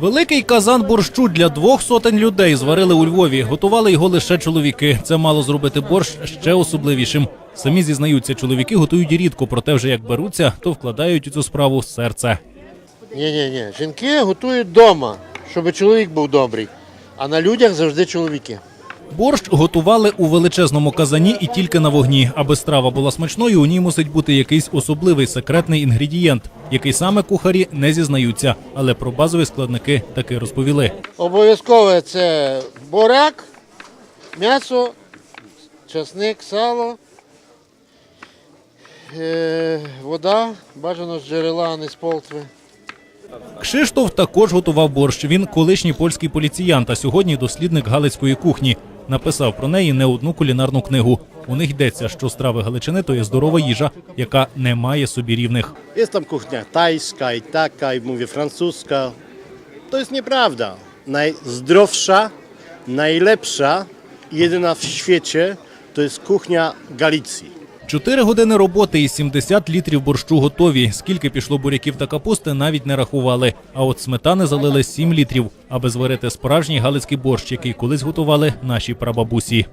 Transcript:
Великий казан борщу для двох сотень людей зварили у Львові. Готували його лише чоловіки. Це мало зробити борщ ще особливішим. Самі зізнаються, чоловіки готують рідко, проте вже як беруться, то вкладають у цю справу серце. Ні, ні, ні. Жінки готують вдома, щоб чоловік був добрий. А на людях завжди чоловіки. Борщ готували у величезному казані і тільки на вогні. Аби страва була смачною, у ній мусить бути якийсь особливий секретний інгредієнт, який саме кухарі не зізнаються, але про базові складники таки розповіли. Обов'язково це буряк, м'ясо, часник, сало, е, вода, бажано з джерела, а не з полтви. Кшиштоф також готував борщ. Він колишній польський поліціянт, а сьогодні дослідник галицької кухні. Написав про неї не одну кулінарну книгу. У них йдеться, що страви Галичини то є здорова їжа, яка не має собі рівних. Jest tam kuchnia tajska i taka, i mówię francuska. To jest nieprawda. Najzdrowsza, najlepsza, jedyna w świecie to jest kuchnia Galicji. Чотири години роботи і 70 літрів борщу готові. Скільки пішло буряків та капусти, навіть не рахували. А от сметани залили 7 літрів, аби зварити справжній галицький борщ, який колись готували наші прабабусі.